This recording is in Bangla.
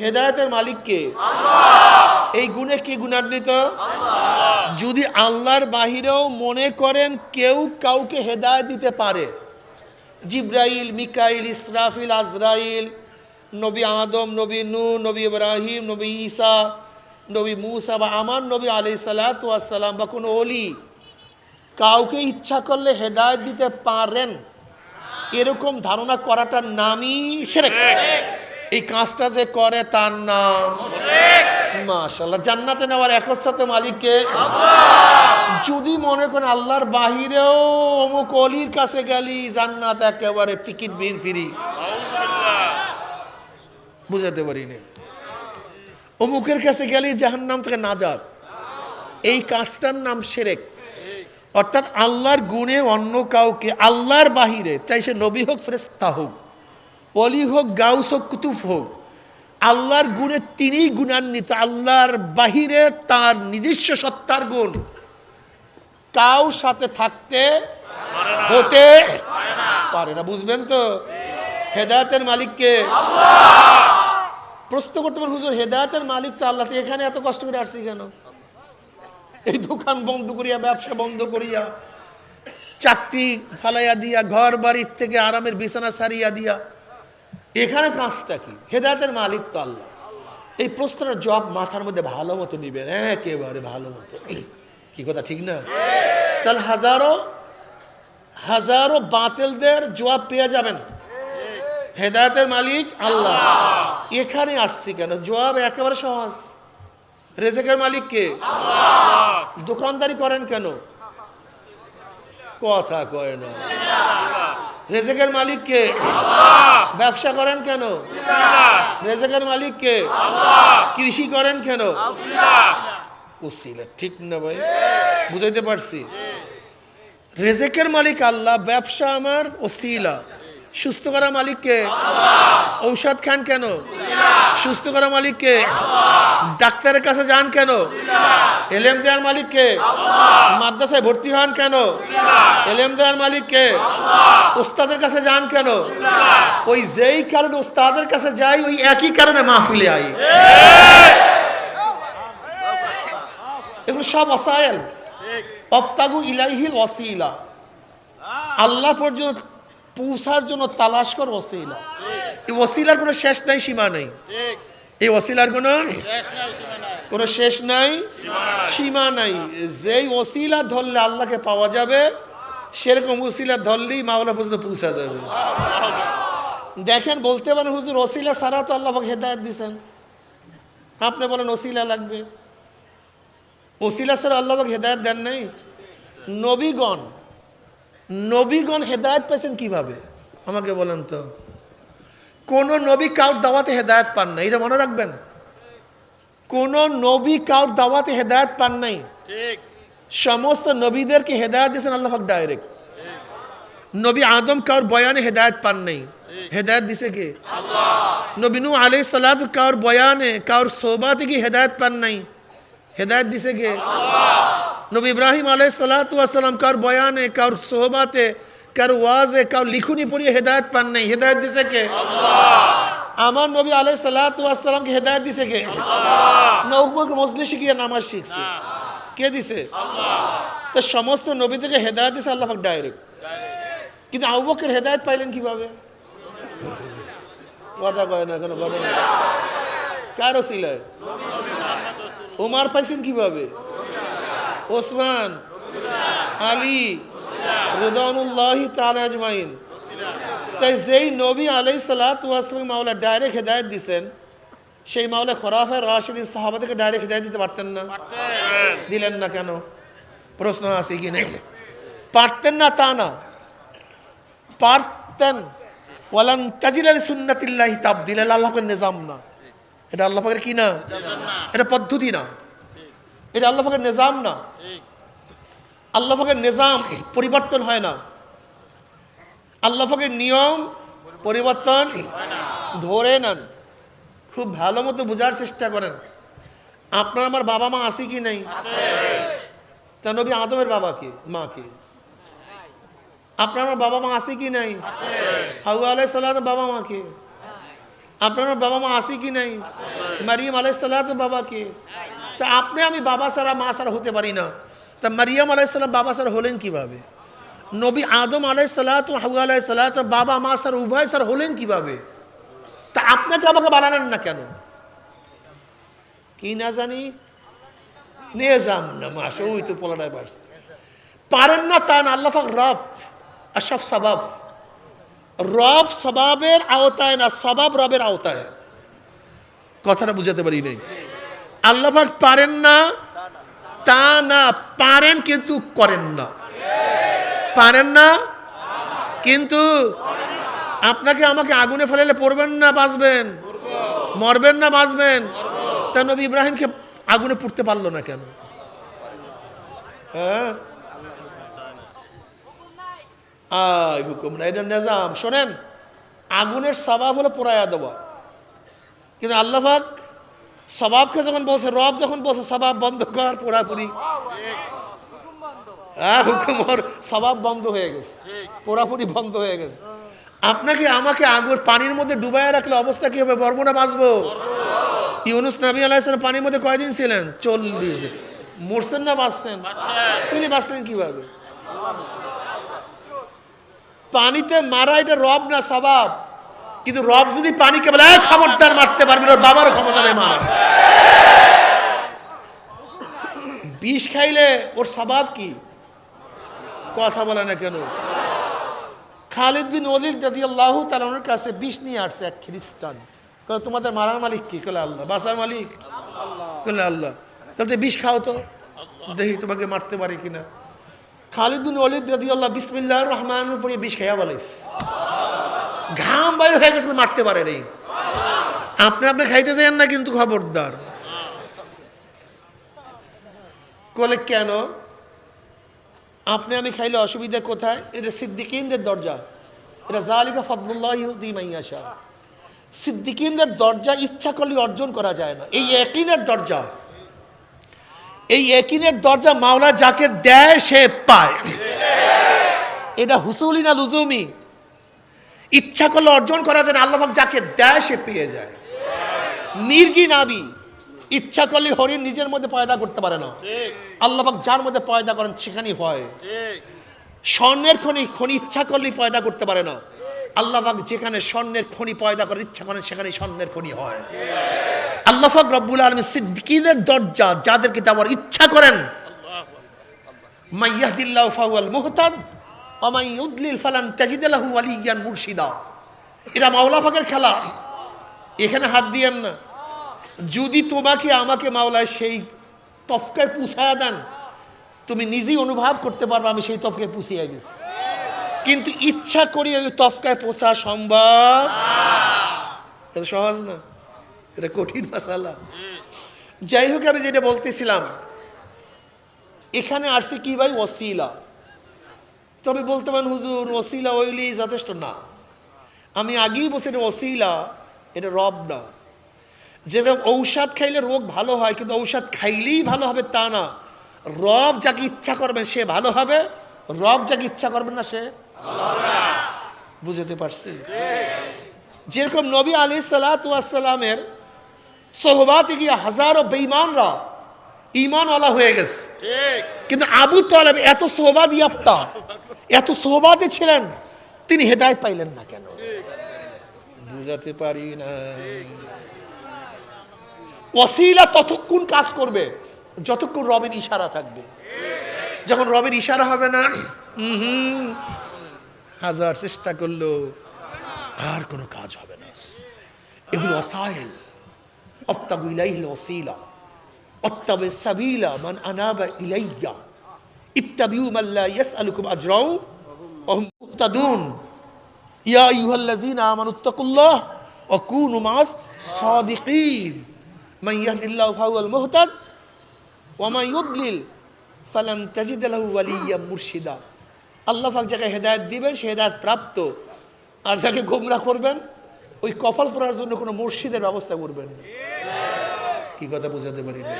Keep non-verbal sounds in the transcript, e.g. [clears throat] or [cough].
হেদায়তের মালিক কে এই গুণে কি গুণান্বিত? যদি আল্লাহর বাহিরেও মনে করেন কেউ কাউকে হেদায়ত দিতে পারে জিব্রাইল মিকাইল ইসরাফিল আজরাইল নবী আদম নবী নু নবী ইব্রাহিম নবী ঈসা নবী মুসা বা আমার নবী আলি সালাতাম বা কোনো অলি কাউকে ইচ্ছা করলে হেদায়ত দিতে পারেন এরকম ধারণা করাটার নামই সেরেক এই কাজটা যে করে তার নাম মাশাল্লাহ জান্নাতে নেওয়ার একসাথে মালিককে? যদি মনে করেন আল্লাহর বাহিরেও অমুক অলির কাছে গেলি জান্নাত একেবারে টিকিট বিন ফ্রি। বুঝাতে পারি না অমুকের কাছে গেলি জাহান্নাম থেকে নাজাত। এই কাজটার নাম সেরেক অর্থাৎ আল্লাহর গুণে অন্য কাউকে আল্লাহর বাহিরে চাই সে নবী হোক ফেরেস্তা হোক। অলি হোক, গাউস হোক কুতুফ হোক, আল্লাহর গুণে তিনিই গুণান্বিত। আল্লাহর বাহিরে তার নিজস্ব সত্তার গুণ। কাউ সাথে থাকতে হতে পারে না। বুঝবেন তো? হেদায়তের মালিককে প্রশ্ন করতে হুজুর, হেদায়তের মালিক তো আল্লাহ এখানে এত কষ্ট করে আসছি কেন? এই দোকান বন্ধ করিয়া, ব্যবসা বন্ধ করিয়া, চাকরি ফালাইয়া দিয়া ঘর বাড়ির থেকে আরামের বিছানা সারিয়া দিয়া এখানে কাজটা কি? হেদায়তের মালিক তো আল্লাহ। এই প্রশ্নের জবাব মাথার মধ্যে ভালো মতো নিবেন, একেবারে ভালো মতো। [clears throat] কি কথা, ঠিক না? তাহলে হাজারো হাজারো বাতিলদের জবাব পেয়ে যাবেন। হেদায়তের মালিক আল্লাহ। এখানে আসছি কেন? জবাব একেবারে সহজ। রেজেকের মালিক কে? দোকানদারি করেন কেন? কথা কয় না। রেজেকের মালিক কে? ব্যবসা করেন কেন? রেজেকের মালিক কে? কৃষি করেন কেন? উসিলা ঠিক না ভাই? বুঝাইতে পারছি? রেজেকের মালিক আল্লাহ ব্যবসা আমার ওসিলা সুস্থ করা মালিককে? ঔষধ খান কেন? সুস্থ করা মালিককে? ডাক্তারের কাছে যান কেন? এলেম দেওয়ার মালিককে? মাদ্রাসায় ভর্তি হন কেন? এলেম দেওয়ার মালিককে? ওস্তাদের কাছে যান কেন? ওই যেই কারণে ওস্তাদের কাছে যাই, ওই একই কারণে মাহফিলে আই। এগুলো সব অসায়েল। অফতাগু ইলাইহিল ওয়াসিলা। আল্লাহ পর্যন্ত পৌঁছার জন্য তালাশ কর ওসিলা। এই ওসিলার কোনো শেষ নাই সীমা নাই। এই ওসিলার কোনো কোনো শেষ নাই সীমা নাই। যেই ওসিলা ধরলে আল্লাহকে পাওয়া যাবে সেরকম ওসিলা ধরলেই মাওলা পর্যন্ত পৌঁছা যাবে। দেখেন বলতে পারেন হুজুর ওসিলা সারা তো আল্লাহ হেদায়ত দিছেন। আপনি বলেন ওসিলা লাগবে। ওসিলা স্যার আল্লাহ হেদায়ত দেন নাই। নবীগণ নবীগণ হেদায়ত পেয়েছেন কীভাবে? আমাকে বলেন তো। কোন নবী কাউর দাওয়াতে হেদায়ত পান নাই এটা মনে রাখবেন। কোন নবী কাউর দাওয়াতে হেদায়ত পান নাই। সমস্ত নবীদেরকে হেদায়ত দিয়েছেন আল্লাহ ডাইরেক্ট নবী আদম কাউর বয়ানে হেদায়ত পান নাই। হেদায়ত দিছে কে? নবী নু আলাই সালাদ কাউর বয়ানে কাউর সোবাতে কি হেদায়ত পান নাই? হেদায়ত দিছে কে? নবী ইব্রাহিম আলাই সালাতাম কার বয়ানে কার সোহবাতে কার ওয়াজে কার লিখুনি পড়িয়ে হেদায়ত পান নাই? হেদায়ত দিছে কে? আমার নবী আলাই সালাতামকে হেদায়ত দিছে কে? নৌকবকে মজলিসে গিয়ে নামাজ শিখছে। কে দিছে? তো সমস্ত নবী থেকে হেদায়ত দিছে আল্লাহ ডাইরেক্ট। কিন্তু আবু বকর হেদায়ত পাইলেন কীভাবে? কথা কয় না কোনো কথা কারও সিলায় ওমার পাইছেন কীভাবে? ওসমান, আলী, রেদানুল্লাহি তাআলা আজমাইন। তাই যেই নবী আলাই সালাতাম মাওলা ডাইরেক্ট হেদায়ত দিছেন, সেই মাওলা খরাফে রাশিদিন সাহাবাদেরকে ডাইরেক্ট হেদায়ত দিতে পারতেন না। দিলেন না কেন? প্রশ্ন আছে কি নেই? পারতেন না তা না। পারতেন। ওয়ালান তাজিল আলী সুন্নাতিল্লাহি তাবদিল আল্লাহ নিজাম না। এটা আল্লাহ পাকের কি না? এটা পদ্ধতি না। এটা আল্লাহ নিজাম না। আল্লাহ পাকের নিজাম পরিবর্তন হয় না। আল্লাহ পাকের নিয়ম পরিবর্তন ধরে নেন। খুব ভালো মতো বোঝার চেষ্টা করেন। আপনার আমার বাবা মা আছে কি নাই? তা নবী আদমের বাবা কে? মা কে? আপনার আমার বাবা মা আছে কি নাই? হাউ আলাই সাল্লাম বাবা মা কে? আপনার বাবা মা আসি কি নাই? মারিয়াম আলাইসাল্লাম তো বাবাকে তা আপনি আমি বাবা ছাড়া, মা ছাড়া হতে পারি না। তা মারিয়াম আলাইসাল্লাম বাবা ছাড়া হলেন কীভাবে? নবী আদম আলাইসাল্লাত হাওয়া আলাইসাল্লাত বাবা, মা স্যার উভয় স্যার হলেন কীভাবে? তা আপনাকে আমাকে বানালেন না কেন? কি না জানি? নিয়ে যাম না মাসে ওই তো পোলাটায় বাড়ছে। পারেন না তা না, আল্লাহ রব আশাফ সবাব। রব স্বভাবের আওতায় না, স্বভাব রবের আওতায়। কথাটা বুঝাতে পারি নাই। আল্লাহ পারেন না, তা না, পারেন কিন্তু করেন না। পারেন না, কিন্তু আপনাকে আমাকে আগুনে ফেলালে পড়বেন না, বাঁচবেন। মরবেন না, বাঁচবেন। তা নবী ইব্রাহিমকে আগুনে পুড়তে পারল না কেন? হ্যাঁ? আয় হুকুম না এটা নেজাম। শোনেন, আগুনের স্বভাব হলো পোড়ায়া দেওয়া। কিন্তু আল্লাহাক স্বভাবকে যখন বলছে, রব যখন বলছে, স্বভাব বন্ধ কর পোড়াপুরি। হ্যাঁ হুকুম ওর স্বভাব বন্ধ হয়ে গেছে। পোড়াপুরি বন্ধ হয়ে গেছে। আপনাকে আমাকে আগুন পানির মধ্যে ডুবাইয়া রাখলে অবস্থা কি হবে? বর্ব না বাঁচবো? ইউনুস নবী আলাইসালাম পানির মধ্যে কয়দিন ছিলেন? চল্লিশ দিন। মরছেন না, বাঁচছেন? তিনি বাঁচলেন কীভাবে? পানিতে মারা এটা রব না স্বভাব। কিন্তু রব যদি পানিকে বলে "এই খবরদার মারতে পারবি না ওর বাবারও ক্ষমতা নেই মারা। বিষ খাইলে ওর স্বভাব কি? কথা বলে না কেন? খালিদ বিন অলিদ দাদি আল্লাহ তালানোর কাছে বিষ নিয়ে আসছে এক খ্রিস্টান। কলে তোমাদের মারার মালিক কি? কলে আল্লাহ। বাসার মালিক? কলে আল্লাহ। তাহলে বিষ খাও তো। দেখি তোমাকে মারতে পারি কিনা। খালিদ বিন অলিদ রাদি আল্লাহ বিসমিল্লাহ রহমানের উপরে বিষ খাইয়া বলিস ঘাম বাইরে হয়ে গেছে, মারতে পারে রে আপনি আপনি খাইতে চাইেন না কিন্তু খবরদার। কলে কেন? আপনি আমি খাইলে অসুবিধা কোথায়? এটা সিদ্দিকিনদের দরজা। এটা জালিকা ফদলুল্লাহ ইহুদি মাইয়াশা সিদ্দিকিনদের দরজা ইচ্ছা করলে অর্জন করা যায় না। এই একিনের দরজা। এই একিনের দরজা মাওলা যাকে দেয় সে পায়। এটা হুসুলি না লুজুমি। ইচ্ছা করলে অর্জন করা যায় না আল্লাহ যাকে দেয় সে পেয়ে যায়। নির্গি নাবি ইচ্ছা করলে হরিণ নিজের মধ্যে পয়দা করতে পারে না। আল্লাহ যার মধ্যে পয়দা করেন সেখানেই হয়। স্বর্ণের খনি খনি ইচ্ছা করলেই পয়দা করতে পারে না। আল্লাহ যেখানে স্বর্ণের খনি পয়দা করার ইচ্ছা করেন সেখানে স্বর্ণের খনি হয়। আল্লাহ রব্বুল আলমী সিদ্দিকিনের দরজা যাদেরকে দেওয়ার ইচ্ছা করেন মুর্শিদা। খেলা। এখানে হাত দিয়েন না। যদি তোমাকে, আমাকে মাওলায় সেই তফকায় দেন, তুমি নিজেই অনুভব করতে পারবে আমি সেই তফকায় পুষিয়ে গেছি। কিন্তু ইচ্ছা করি ওই তফকায় পৌঁছা সম্ভব সহজ না? এটা কঠিন মশালা। যাই হোক, আমি যেটা বলতেছিলাম, এখানে আসছে কি ভাই? ওসিলা। তবে বলতে পারেন, হুজুর, ওসিলা ওইলি যথেষ্ট না। আমি আগেই এটা ওসিলা, এটা রব না। যেরকম ঔষধ খাইলে রোগ ভালো হয়, কিন্তু ঔষধ খাইলেই ভালো হবে তা না। রব যাকে ইচ্ছা করবেন, সে ভালো হবে। রব যাকে ইচ্ছা করবেন না, সে বুঝতে পারছি? যেরকম নবী আলী সালাতামের সোহবাতে গিয়ে হাজারো বেঈমানরা ইমানওয়ালা হয়ে গেছে। কিন্তু আবু তালেব এত সোহবাদ ইয়াপ্তা এত সোহবাদে ছিলেন তিনি হেদায়ত পাইলেন না কেন? বুঝাতে পারি না। ওসিলা ততক্ষণ কাজ করবে যতক্ষণ রবের ইশারা থাকবে। যখন রবের ইশারা হবে না হাজার চেষ্টা করল আর কোনো কাজ হবে না। এগুলো অসাইল। অত্তাবু যাকে হেদায়েত দিবেন, সে হেদায়েত প্রাপ্ত। আর যাকে গোমরাহ করবেন, ওই কপাল পড়ার জন্য কোনো মুর্শিদের ব্যবস্থা করবেন না। কি কথা বোঝাতে পারি না